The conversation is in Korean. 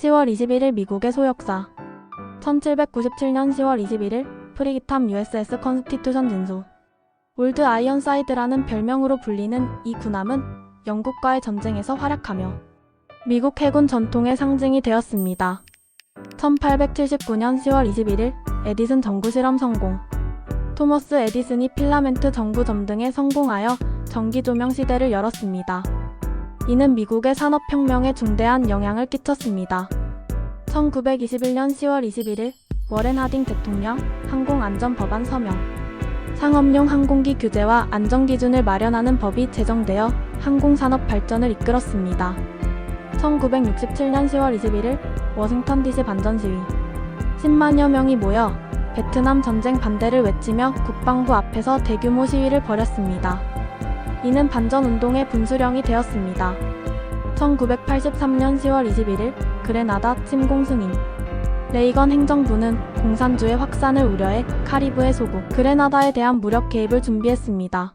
10월 21일 미국의 소역사 1797년 10월 21일 프리기탐 USS 컨스티투션 진소 올드 아이언사이드라는 별명으로 불리는 이 군함은 영국과의 전쟁에서 활약하며 미국 해군 전통의 상징이 되었습니다. 1879년 10월 21일 에디슨 전구 실험 성공 토머스 에디슨이 필라멘트 전구 점 등에 성공하여 전기 조명 시대를 열었습니다. 이는 미국의 산업혁명에 중대한 영향을 끼쳤습니다. 1921년 10월 21일 워렌 하딩 대통령 항공안전법안 서명 상업용 항공기 규제와 안전기준을 마련하는 법이 제정되어 항공산업 발전을 이끌었습니다. 1967년 10월 21일 워싱턴 DC 반전 시위 10만여 명이 모여 베트남 전쟁 반대를 외치며 국방부 앞에서 대규모 시위를 벌였습니다. 이는 반전 운동의 분수령이 되었습니다. 1983년 10월 21일 그레나다 침공 승인 레이건 행정부는 공산주의 확산을 우려해 카리브해 소국 그레나다에 대한 무력 개입을 준비했습니다.